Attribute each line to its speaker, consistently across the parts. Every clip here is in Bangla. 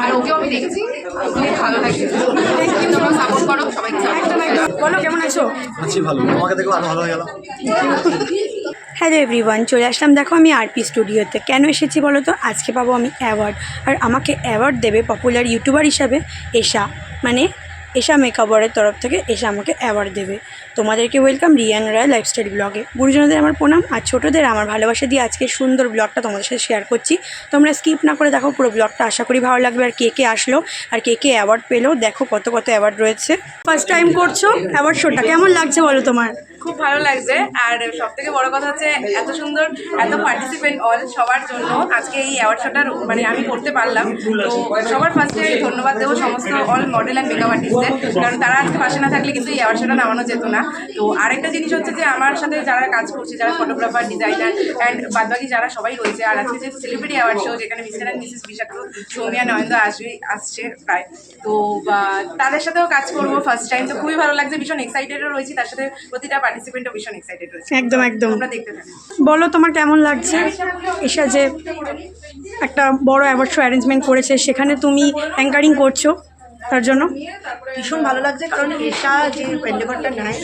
Speaker 1: আর ওকেও আমি দেখেছি। ভালো লাগছে। তোমরা সাপোর্ট করো সবাইকে
Speaker 2: বলো কেমন আছো?
Speaker 3: আছি ভালো। তোমাকে দেখো আরও ভালো হয়ে গেল
Speaker 2: হ্যালো এভরিওয়ান চলে আসলাম। দেখো আমি আরপি স্টুডিওতে। কেন এসেছি বলো তো? আজকে পাবো আমি অ্যাওয়ার্ড আর আমাকে অ্যাওয়ার্ড দেবে পপুলার ইউটিউবার হিসাবে এশা। মানে এশা মেকআপারের তরফ থেকে এশা আমাকে অ্যাওয়ার্ড দেবে। তোমাদেরকে ওয়েলকাম রিয়ান রায় লাইফস্টাইল ব্লগে গুরুজনদের আমার প্রণাম আর ছোটোদের আমার ভালোবাসা দিয়ে আজকে সুন্দর ব্লগটা তোমাদের সাথে শেয়ার করছি। তোমরা স্কিপ না করে দেখো পুরো ব্লগটা আশা করি ভালো লাগবে। আর কে কে আসলো আর কে কে অ্যাওয়ার্ড পেল, দেখো কত কত অ্যাওয়ার্ড রয়েছে। ফার্স্ট টাইম করছ অ্যাওয়ার্ড শোটা কেমন লাগছে বলো তোমার?
Speaker 1: খুব ভালো লাগছে। আর সব থেকে বড় কথা হচ্ছে, এত সুন্দর, এত পার্টিসিপেন্ট অল সবার জন্য আজকে এই অ্যাওয়ার্ড শোটার মানে আমি করতে পারলাম। তো সবার ফার্স্টে ধন্যবাদ দেবো সমস্ত অল মডেল অ্যান্ড মেকআপ আর্টিস্টদের কারণ তারা আজকে পাশে না থাকলে কিন্তু এই অ্যাওয়ার্ড শোটা নামানো যেত না। তো আরেকটা জিনিস হচ্ছে যে, আমার সাথে যারা কাজ করছে, যারা ফটোগ্রাফার ডিজাইনার অ্যান্ড বাদবাকি যারা সবাই রয়েছে, আর আজকে যেহেতু সেলিব্রিটি অ্যাওয়ার্ড শো যেখানে মিস্টার অ্যান্ড মিসেস বিশাক্ত সৌমিয়া নয়ন্দ আসবে, আসছে প্রায়। তো তাদের সাথেও কাজ করব ফার্স্ট টাইম তো খুবই ভালো লাগছে, ভীষণ এক্সাইটেডও রয়েছি, তার সাথে প্রতিটা পার্টিসিপেন্টও ভীষণ এক্সাইটেড হয়েছে।
Speaker 2: একদম একদম।
Speaker 1: আমরা দেখতে থাকি।
Speaker 2: বলো তোমার কেমন লাগছে? এসা যে একটা বড় অ্যাওয়ার্ড শো অ্যারেঞ্জমেন্ট করেছে সেখানে তুমি অ্যাঙ্কারিং করছ। তার জন্য
Speaker 4: ভীষণ ভালো লাগছে কারণ এশা যে এন্ডেভারটা নেয়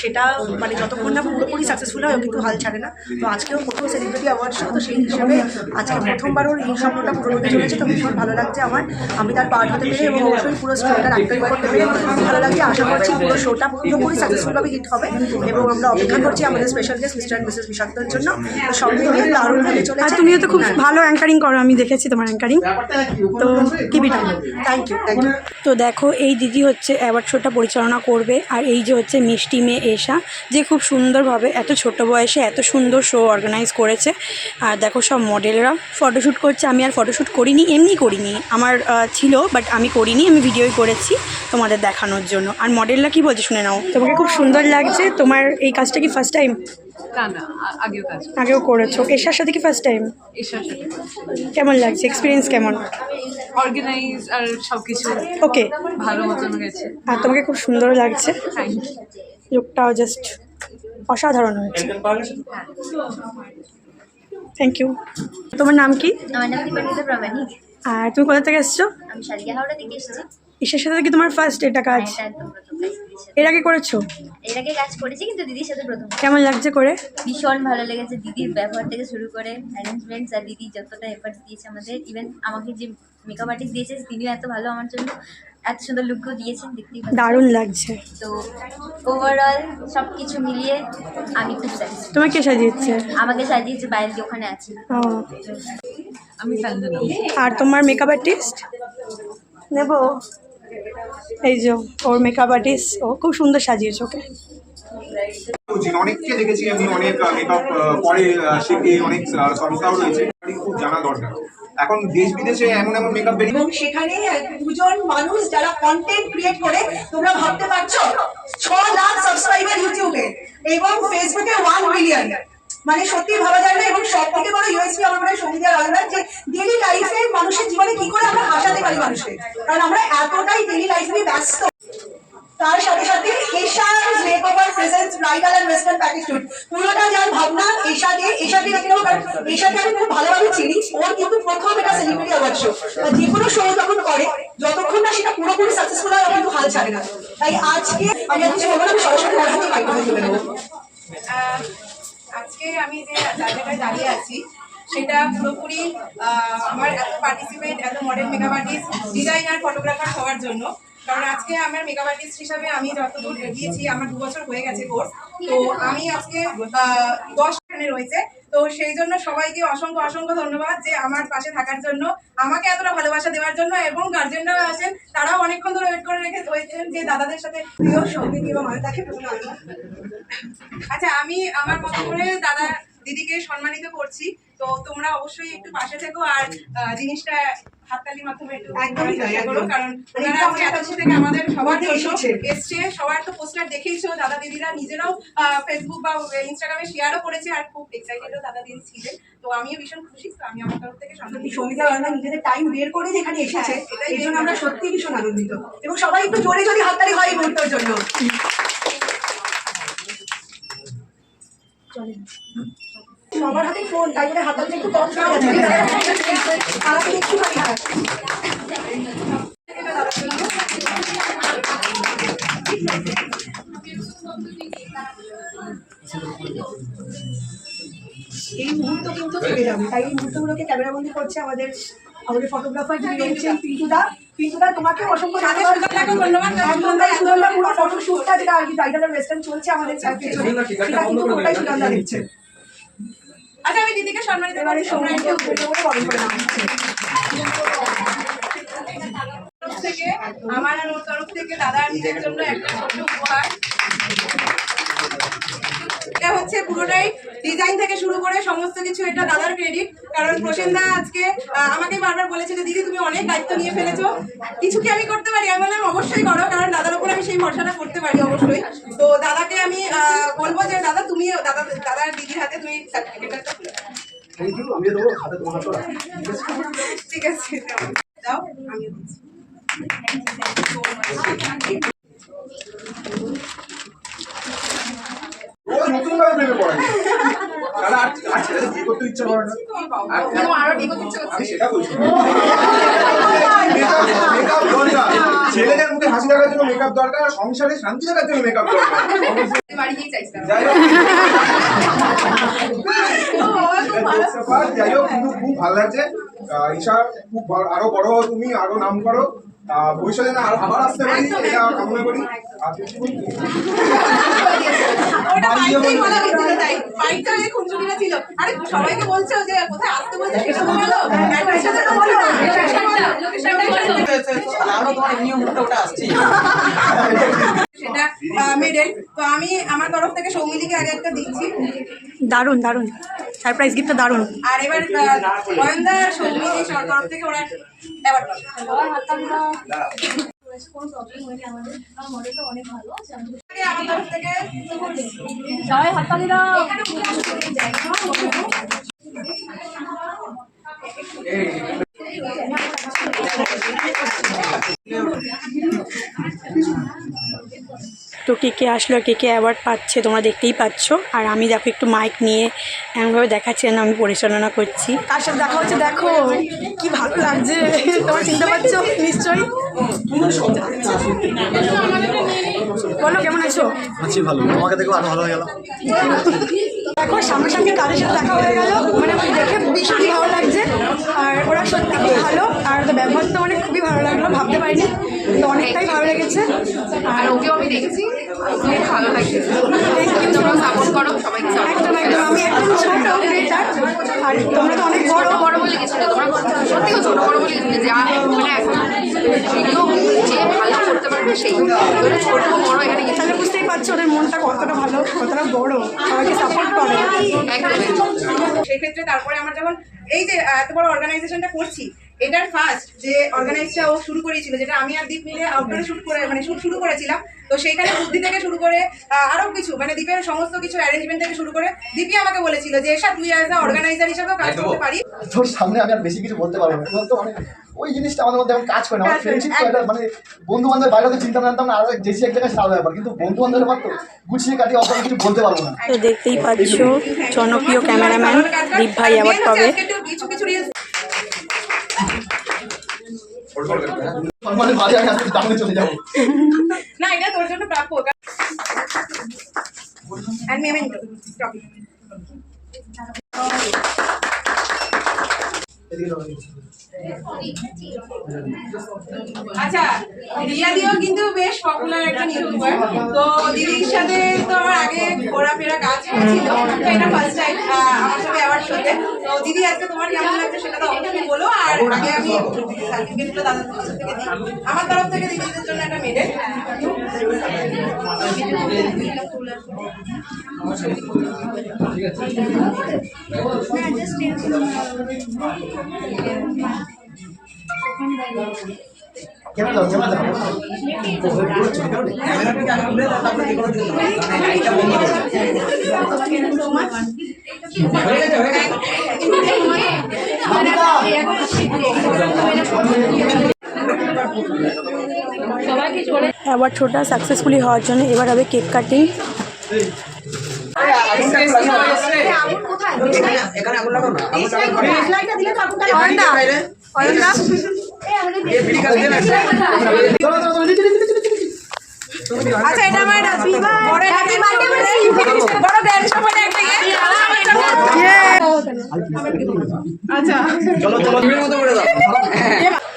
Speaker 4: সেটা মানে যতক্ষণ না পুরোপুরি সাকসেসফুল হয় ও কিন্তু হাল ছাড়ে না। তো আজকেও প্রথম সেলিব্রিটি অ্যাওয়ার্ড শো তো সেই হিসাবে আজকে প্রথমবার ওর এই স্বপ্নটা পূরণ হতে চলেছে তো ভীষণ ভালো লাগছে আমার। আমি তার পার্ট হতে পেরে এবং অবশ্যই পুরো স্টোরিটা অ্যাক্টিভ করতে পেরে ভালো লাগছে। আশা করছি পুরো শোটা পুরোপুরি সাকসেসফুলভাবে হিট হবে এবং আমরা অপেক্ষা করছি আমাদের special guest Mr and Mrs বিষাক্তর জন্য। তো সব মিলিয়ে দারুণ হতে
Speaker 2: আর
Speaker 4: চলেছে
Speaker 2: তুমিও তো খুব ভালো অ্যাঙ্কারিং করো আমি দেখেছি তোমার অ্যাঙ্কারিং তো টিভিটা
Speaker 4: থ্যাংক ইউ থ্যাংক ইউ
Speaker 2: তো দেখো, এই দিদি হচ্ছে অ্যাওয়ার্ড শোটা পরিচালনা করবে আর এই যে হচ্ছে মিষ্টি মেয়ে এশা, যে খুব সুন্দরভাবে এত ছোট বয়সে এত সুন্দর শো অর্গানাইজ করেছে। আর দেখো সব মডেলরা ফটোশ্যুট করছে। আমি আর ফটোশ্যুট করিনি, এমনি করিনি। আমার ছিল বাট আমি করিনি, আমি ভিডিওই করেছি তোমাদের দেখানোর জন্য। আর মডেলরা কি বলছে, শুনে নাও। তোমাকে খুব সুন্দর লাগছে। তোমার এই কাজটা কি ফার্স্ট টাইম
Speaker 1: না না আগেও কাজ
Speaker 2: আগেও করেছ। এশার সাথে কি ফার্স্ট টাইম কেমন লাগছে? এক্সপিরিয়েন্স কেমন?
Speaker 1: অর্গানাইজ আর সব কিছু
Speaker 2: ওকে
Speaker 1: ভালো মতন গেছে
Speaker 2: আর তোমাকে খুব সুন্দর লাগছে। লুকটাও জাস্ট অসাধারণ হয়েছে। থ্যাংক ইউ তোমার নাম কি?
Speaker 5: আমার নাম দীপান্বিতা প্রামাণিক
Speaker 2: আর তুমি কোথা থেকে এসছো?
Speaker 5: আমি শালিয়া হাওড়া থেকে এসেছি।
Speaker 2: ঈশের সাথে কি তোমার ফার্স্ট এটা কাজ?
Speaker 5: সাথে।
Speaker 2: এর আগে করেছ?
Speaker 5: এর আগে কাজ করেছি কিন্তু দিদির সাথে প্রথম
Speaker 2: কেমন লাগছে করে?
Speaker 5: ভীষণ ভালো লেগেছে দিদির ব্যবহার থেকে শুরু করে অ্যারেঞ্জমেন্টস আর দিদি যতটা এফার্টস দিয়েছে আমাদের ইভেন আমাকে যে মেকআপ আর্টিস্ট দিয়েছে তিনিও এত ভালো আমার জন্য এত সুন্দর লুকও দিয়েছেন দেখতেই
Speaker 2: দারুণ লাগছে।
Speaker 5: তো ওভারঅল সব কিছু মিলিয়ে আমি খুব স্যাটিসফাইড
Speaker 2: তোমার কে সাজিয়েছে?
Speaker 5: আমাকে সাজিয়েছে বাইরে ওখানে আছে।
Speaker 1: আমি
Speaker 2: আর তোমার মেকআপ আর্টিস্ট নেব। এই যে ওর মেকআপ আর্টিস্ট ও খুব সুন্দর সাজিয়েছে ওকে।
Speaker 6: অনেককে দেখেছি আমি অনেক মেকআপ পরে শেখে অনেক সংস্থাও রয়েছে। খুব জানা দরকার। এখন দেশ বিদেশে এমন এমন মেকআপ বেরিয়ে
Speaker 4: এবং সেখানে দুজন মানুষ যারা কন্টেন্ট ক্রিয়েট করে তোমরা ভাবতে পারছ ছ লাখ সাবস্ক্রাইবার ইউটিউবে এবং ফেসবুকে ওয়ান মিলিয়ন মানে সত্যি ভাবা যায় না, এবং সব থেকে বড় ইউএসপি আমার মনে হয় সঙ্গীতা রাজনাথ যে ডেলি লাইফে মানুষের জীবনে কি করে আমরা হাসাতে পারি মানুষকে। কারণ আমরা এতটাই ডেলি লাইফ নিয়ে ব্যস্ত। তার সাথে সাথে এশার makeover presence bridal and western package tour পুরোটা যার ভাবনা এশা দিয়ে এশা দিয়ে রেখে দেবো কারণ এশাকে আমি খুব ভালোভাবে চিনি, ওর কিন্তু প্রথম এটা সেলিব্রিটি শো যে কোনো শো যখন করে, যতক্ষণ না সেটা পুরোপুরি সাকসেসফুল হয় কিন্তু হাল ছাড়ে না। তাই আজকে আমি কিছু বলব না আমি
Speaker 1: যে জায়গাটায় দাঁড়িয়ে আছি, সেটা পুরোপুরি আমার এত পার্টিসিপেট এত model makeup artist designer photographer হওয়ার জন্য। কারণ আজকে আমার মেকআপ আর্টিস্ট হিসাবে আমি যতদূর এগিয়েছি আমার দু বছর হয়ে গেছে কোর্স তো আমি আজকে দশ রয়েছে তো সেই জন্য সবাইকে অসংখ্য অসংখ্য ধন্যবাদ যে আমার পাশে থাকার জন্য, আমাকে এতটা ভালোবাসা দেওয়ার জন্য এবং গার্জেনরাও আছেন, তারাও অনেকক্ষণ ধরে ওয়েট করে রেখে রয়েছেন যে দাদাদের সাথে
Speaker 4: প্রিয় সঙ্গী এবং তাকে
Speaker 1: আচ্ছা আমি আমার মতো করে দাদা দিদিকে সম্মানিত করছি। তো তোমরা অবশ্যই একটু পাশে থেকো আর জিনিসটা হাততালির মাধ্যমে একটু করো কারণ ওনারা আজকে এত কিছু থেকে আমাদের সবার
Speaker 4: এসেছে।
Speaker 1: এসছে সবার তো পোস্টার দেখেইছো দাদা দিদিরা নিজেরাও ফেসবুক বা ইনস্টাগ্রামে শেয়ারও করেছে আর খুব এক্সাইটেডও দাদা দিদি ছিলেন। তো আমিও ভীষণ খুশি তো আমি আমার তরফ থেকে
Speaker 4: সঙ্গীতা রান্না নিজেদের টাইম বের করে যেখানে এসেছে
Speaker 1: হ্যাঁ,
Speaker 4: এই জন্য আমরা সত্যি ভীষণ আনন্দিত। এবং সবাই একটু জোরে জোরে হাততালি হয় এই মুহূর্তের জন্য। সবার হাতে ফোন তাই বলে হাতাতে একটু কম চলে যাচ্ছে একটু এই মুহূর্ত কিন্তু থেকে যাবে তাই এই মুহূর্তগুলোকে ক্যামেরাবন্দি করছে আমাদের আমাদের ফটোগ্রাফার যিনি রয়েছেন পিন্টুদা। পিন্টুদা তোমাকে অসংখ্য
Speaker 1: সাথে
Speaker 4: ধন্যবাদ। পুরো ফটো যেটা আর কি ওয়েস্টার্ন চলছে আমাদের পুরোটাই সুন্দরদা দিচ্ছে।
Speaker 1: আচ্ছা আমি দিদিকে সম্মানিত
Speaker 4: এবারে
Speaker 1: করি
Speaker 4: উপরে করে বরণ করে নেওয়া হচ্ছে
Speaker 1: থেকে আমার আর ওর তরফ থেকে দাদা আর জন্য একটা ছোট্ট উপহার। এটা হচ্ছে পুরোটাই ডিজাইন থেকে শুরু করে সমস্ত কিছু এটা দাদার ক্রেডিট কারণ প্রসেনদা আজকে আমাকে বারবার বলেছে যে দিদি তুমি অনেক দায়িত্ব নিয়ে ফেলেছো। কিছু কি আমি করতে পারি? আমি বললাম অবশ্যই করো কারণ দাদার উপর আমি সেই ভরসাটা করতে পারি অবশ্যই। তো দাদাকে আমি আহ, বলব যে দাদা তুমি দাদা দাদার দিদির হাতে তুমি সার্টিফিকেটটা তুলে
Speaker 7: থ্যাংক ইউ আমি দেবো হাতে তোমার হাতটা
Speaker 1: ঠিক আছে? দাও। আমি
Speaker 6: নতুন ভাবে প্রেমে পড়ে তাহলে আর আর ছেলেদের ইচ্ছা করে না। হাসি থাকার জন্য মেকআপ দরকার সংসারে শান্তি থাকার জন্য মেকআপ দরকার। যাই হোক কিন্তু খুব ভালো লাগছে। ঈশা, খুব আরও বড় তুমি, আরও নাম করো। ভবিষ্যতে না আরও আবার আসতে পারি এটা কামনা করি। আমরা তোমার কি
Speaker 1: ওটা বাইকটাই সেটা মেডেল তো আমি আমার তরফ থেকে সৌমিলিকে আগে একটা দিচ্ছি।
Speaker 8: দারুণ দারুণ। সারপ্রাইজ গিফটটা দারুণ।
Speaker 1: আর এবার গোয়েন্দা সৌমিলি তরফ থেকে ওরা অ্যাওয়ার্ড
Speaker 8: তো কে কে আসলো আর কে কে অ্যাওয়ার্ড পাচ্ছে তোমরা দেখতেই পাচ্ছ। আর আমি দেখো একটু মাইক নিয়ে এমনভাবে দেখাচ্ছি না আমি পরিচালনা করছি। তার সাথে দেখা হচ্ছে দেখো কি ভালো লাগছে। তোমার চিনতে পারছ? নিশ্চয়ই। বলো কেমন আছো?
Speaker 7: আছি ভালো। তোমাকে দেখো আরও ভালো হয়ে গেল
Speaker 8: দেখো সামনাসামনি কাদের সাথে দেখা হয়ে গেল। মানে আমার দেখে ভীষণই ভালো লাগছে। আর ওরা সত্যি খুব ভালো। আর ওদের ব্যবহার তো মানে খুবই ভালো লাগল ভাবতে পারিনি। তো অনেকটাই ভালো লেগেছে।
Speaker 1: আর ওকেও আমি দেখেছি। ভালো লাগছে।
Speaker 8: একদম you আর তোমরা তো অনেক বড়।
Speaker 1: বড় বলে না তোমরা সত্যি ছোট বড় বলে কিছু যা মানে এখন ভিডিও যে ভালো করতে পারবে সেই। এবারে ছোট বড় এখানে কিছু
Speaker 8: তাহলে বুঝতেই পারছ ওদের মনটা কতটা ভালো কতটা বড়। সবাইকে সাপোর্ট করে।
Speaker 1: সেক্ষেত্রে তারপরে আমার যখন এই যে এত বড় অর্গানাইজেশনটা করছি এটার ফার্স্ট যে অর্গানাইজটা ও শুরু করেছিল যেটা আমি আর দীপ মিলে আউটডোরে শুট করে মানে শুট শুরু করেছিলাম। তো সেইখানে বুদ্ধি থেকে শুরু করে আহ, আরও কিছু মানে দীপের সমস্ত কিছু অ্যারেঞ্জমেন্ট থেকে শুরু করে দীপই আমাকে বলেছিল যে এসা তুই অ্যাজ অর্গানাইজার হিসাবেও কাজ করতে পারিস।
Speaker 7: তোর সামনে আমি আর বেশি কিছু বলতে পারব না। তো মানে ওই জিনিসটা আমাদের মধ্যে এখন কাজ করে না। আমার ফ্রেন্ডশিপ তো এটা মানে বন্ধু বান্ধবের বাইরে তো চিন্তা জানতাম না আর জেসি এক জায়গায় সারা ব্যাপার। কিন্তু বন্ধু বান্ধবের ব্যাপার তো গুছিয়ে কাটিয়ে অত কিছু বলতে পারব না।
Speaker 8: তো দেখতেই পাচ্ছ জনপ্রিয় ক্যামেরাম্যান দীপ ভাই অ্যাওয়ার্ড পাবে।
Speaker 1: কিছু কিছু না, এটা তোর আচ্ছা রিয়া দিও কিন্তু বেশ পপুলার একটা ইউটিউবার তো দিদির সাথে তো আমার আগে ঘোরাফেরা কাজ হয়েছিল এটা টাইম আমার সাথে অ্যাওয়ার্ড শোতে তো দিদি আজকে তোমার কেমন লাগছে সেটা তো অবশ্যই বলো। আর আগে আমি সার্টিফিকেটগুলো দাদার তরফ থেকে দিই। আমার তরফ থেকে দিদিদের জন্য একটা মেডেল।
Speaker 7: কেমন যাও কেমন যাও
Speaker 8: অ্যাওয়ার্ড শোটা সাকসেসফুলি হওয়ার জন্য এবার হবে কেক কাটিং।
Speaker 1: আচ্ছা এটা আমার বড় হ্যাপি বার্থডে বড় একটা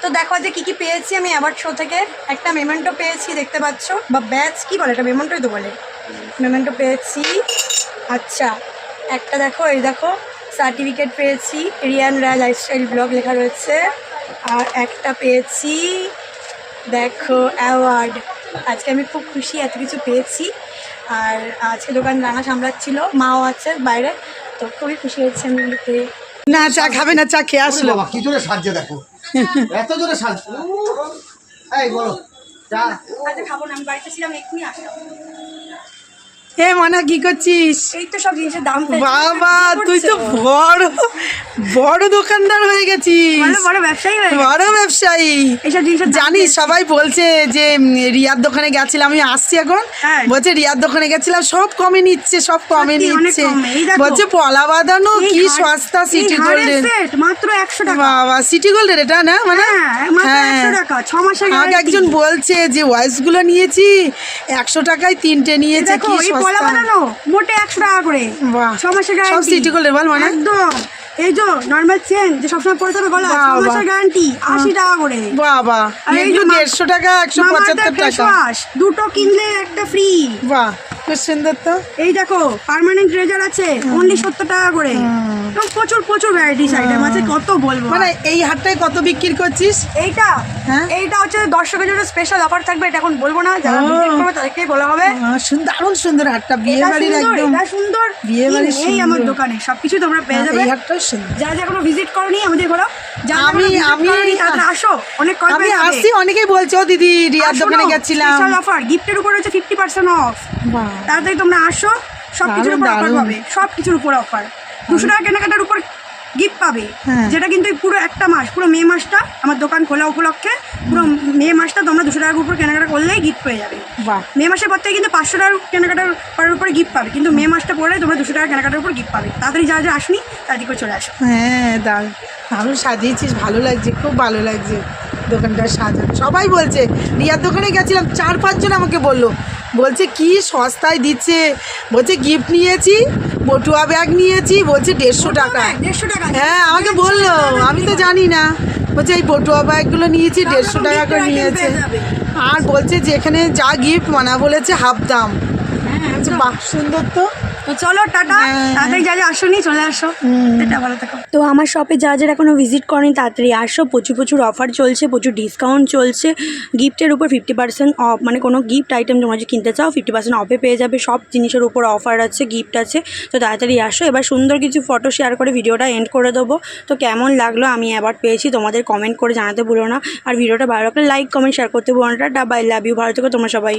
Speaker 8: তো দেখো যে কি কি পেয়েছি আমি অ্যাওয়ার্ড শো থেকে। একটা মেমেন্টো পেয়েছি দেখতে পাচ্ছ? বা ব্যাচ কি বলে? এটা মেমেন্টোই তো বলে। মেমেন্টো পেয়েছি আচ্ছা। একটা দেখো এই দেখো সার্টিফিকেট পেয়েছি রিয়ান রায় লাইফস্টাইল ব্লগ লেখা রয়েছে। আর একটা পেয়েছি দেখো অ্যাওয়ার্ড আজকে আমি খুব খুশি এত কিছু পেয়েছি। আর আজকে দোকান রাঙা সামলাচ্ছিল মাও আছে বাইরে। তো খুবই খুশি হয়েছে আমি দেখে
Speaker 9: না চা খাবে না চা খেয়ে আসলো।
Speaker 7: কি জোরে সাজছে দেখো। এত জোরে সাজ এই বলো চা।
Speaker 8: আচ্ছা খাব না আমি বাড়িতে ছিলাম এক্ষুনি আসলাম।
Speaker 9: এ মানা কি করছিস?
Speaker 8: এই তো সব জিনিসের দাম
Speaker 9: বাবা তুই তো বড় বড় দোকানদার হয়ে গেছিস।
Speaker 8: বড় ব্যবসায়ী
Speaker 9: বড় ব্যবসায়ী।
Speaker 8: এইসব জিনিসের দাম
Speaker 9: জানিস সবাই বলছে যে রিয়ার দোকানে গেছিলাম আমি আসছি এখন।
Speaker 8: হ্যাঁ।
Speaker 9: বলছে রিয়ার দোকানে গেছিলাম সব কমে নিচ্ছে সব কমে নিচ্ছে। বলছে পলা বাঁধানো কি সস্তা সিটি গোল্ডেন
Speaker 8: মাত্র একশো টাকা।
Speaker 9: বাবা সিটি গোল্ডের এটা না মানে?
Speaker 8: হ্যাঁ
Speaker 9: আমাকে একজন বলছে যে ওয়াইসগুলো নিয়েছি একশো টাকায় তিনটে নিয়েছে কি সস্তা
Speaker 8: বানানো? মোটে একশো টাকা করে।
Speaker 9: বাহ।
Speaker 8: ছ মাসের
Speaker 9: সব সিটি গোল্ডের বল মানে?
Speaker 8: একদম। এই যে নর্মাল চেন যে সবসময় পরে থাকবে গলা ছ
Speaker 9: বাহ, বাহ।
Speaker 8: মাসের গ্যারান্টি আশি টাকা করে।
Speaker 9: বাবা
Speaker 8: আর এই যে মা-
Speaker 9: দেড়শো টাকা একশো পঁচাত্তর
Speaker 8: face
Speaker 9: টাকা
Speaker 8: wash, দুটো কিনলে একটা ফ্রি
Speaker 9: বাহ খুব সুন্দর তো।
Speaker 8: এই দেখো পার্মানেন্ট রেজার আছে অনলি সত্তর টাকা করে। এবং প্রচুর প্রচুর ভ্যারাইটিস আইটেম আছে কত বলব।
Speaker 9: মানে এই হাটটায় কত বিক্রি করছিস?
Speaker 8: এইটা
Speaker 9: হ্যাঁ?
Speaker 8: এইটা হচ্ছে দর্শকের জন্য স্পেশাল অফার থাকবে এটা এখন বলব না যারা
Speaker 9: ও।
Speaker 8: ভিজিট করবে তাদেরকেই বলা হবে।
Speaker 9: আহ, সুন্দর দারুণ সুন্দর হাটটা বিয়ে
Speaker 8: এটা
Speaker 9: বাড়ির
Speaker 8: সুন্দর,
Speaker 9: একদম
Speaker 8: এটা সুন্দর
Speaker 9: বিয়ে
Speaker 8: কি
Speaker 9: বাড়ির
Speaker 8: নেই আমার
Speaker 9: সুন্দর।
Speaker 8: দোকানে সবকিছু তোমরা পেয়ে
Speaker 9: হ্যাঁ,
Speaker 8: যাবে।
Speaker 9: এই হাটটাও সুন্দর
Speaker 8: যারা যারা কোনো ভিজিট করনি আমাদের বলো।
Speaker 9: আমি-
Speaker 8: আমি আসো। অনেক
Speaker 9: আমি আসছি অনেকেই বলছো দিদি রিয়ার দোকানে গেছিলাম।
Speaker 8: স্পেশাল অফার গিফটের উপর হচ্ছে ফিফটি পার্সেন্ট অফ
Speaker 9: বাহ।
Speaker 8: তাড়াতাড়ি তোমরা আসো সব কিছুর উপর অফার পাবে। সব কিছুর উপর অফার দুশো টাকা কেনাকাটার উপর গিফট পাবে।
Speaker 9: হ্যাঁ।
Speaker 8: যেটা কিন্তু পুরো একটা মাস পুরো মে মাসটা আমার দোকান খোলা উপলক্ষে পুরো মে মাসটা তোমরা দুশো টাকার উপর কেনাকাটা করলেই গিফট পেয়ে যাবে।
Speaker 9: বাহ।
Speaker 8: মে মাসের পর থেকে কিন্তু পাঁচশো টাকার কেনাকাটার করার উপরে গিফট পাবে কিন্তু মে মাসটা পরে তোমরা দুশো টাকা কেনাকাটার উপর গিফট পাবে। তাড়াতাড়ি যা যা আসনি তাড়াতাড়ি করে চলে আসো।
Speaker 9: হ্যাঁ দারুণ। দারুণ সাজিয়েছিস ভালো লাগছে খুব ভালো লাগছে দোকানটা সাজানো। সবাই বলছে রিয়ার দোকানে গেছিলাম চার পাঁচজন আমাকে বলল। বলছে কি সস্তায় দিচ্ছে? বলছে গিফট নিয়েছি। বটুয়া ব্যাগ নিয়েছি বলছে দেড়শো টাকা। হ্যাঁ আমাকে বলল আমি তো জানি না। বলছে এই পটুয়া ব্যাগগুলো নিয়েছি দেড়শো টাকা করে নিয়েছে। আর বলছে যেখানে যা গিফট মানা বলেছে হাফ দাম। বলছে, বাহ সুন্দর তো।
Speaker 8: তো চলো টাটা।
Speaker 9: হ্যাঁ।
Speaker 8: তাড়াতাড়ি যা যা আসো নি চলে আসো। এটা ভালো থাকো।
Speaker 2: তো আমার শপে যা যারা এখনও ভিজিট করেনি তাড়াতাড়ি আসো। প্রচুর প্রচুর অফার চলছে প্রচুর ডিসকাউন্ট চলছে। গিফটের উপর ফিফটি পার্সেন্ট অফ মানে কোনো গিফট আইটেম তোমরা যদি কিনতে চাও ফিফটি পার্সেন্ট অফে পেয়ে যাবে। সব জিনিসের উপর অফার আছে গিফট আছে। তো তাড়াতাড়ি আসো। এবার সুন্দর কিছু ফটো শেয়ার করে ভিডিওটা এন্ড করে দেবো। তো কেমন লাগল আমি অ্যাওয়ার্ড পেয়েছি তোমাদের কমেন্ট করে জানাতে ভুলো না। আর ভিডিওটা ভালো লাগলে লাইক কমেন্ট শেয়ার করতে ভুলো না। বাই লাভ ইউ ভালো থেকো তোমরা সবাই।